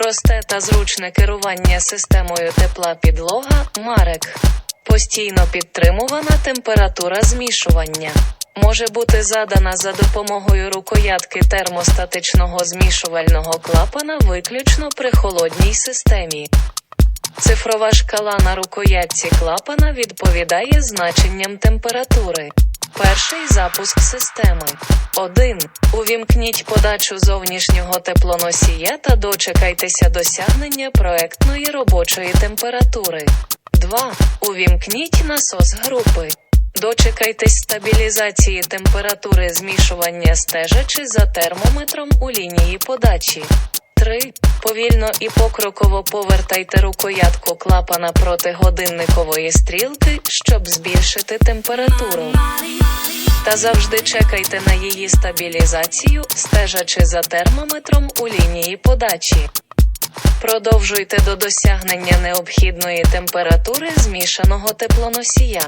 Просте та зручне керування системою тепла підлога Марек. Постійно підтримувана температура змішування. Може бути задана за допомогою рукоятки термостатичного змішувального клапана виключно при холодній системі. Цифрова шкала на рукоятці клапана відповідає значенням температури. Перший запуск системи. 1. Увімкніть подачу зовнішнього теплоносія та дочекайтеся досягнення проектної робочої температури. 2. Увімкніть насос групи. Дочекайтесь стабілізації температури змішування стежачи за термометром у лінії подачі. 3. Повільно і покроково повертайте рукоятку клапана проти годинникової стрілки, щоб збільшити температуру. Та завжди чекайте на її стабілізацію, стежачи за термометром у лінії подачі. Продовжуйте до досягнення необхідної температури змішаного теплоносія.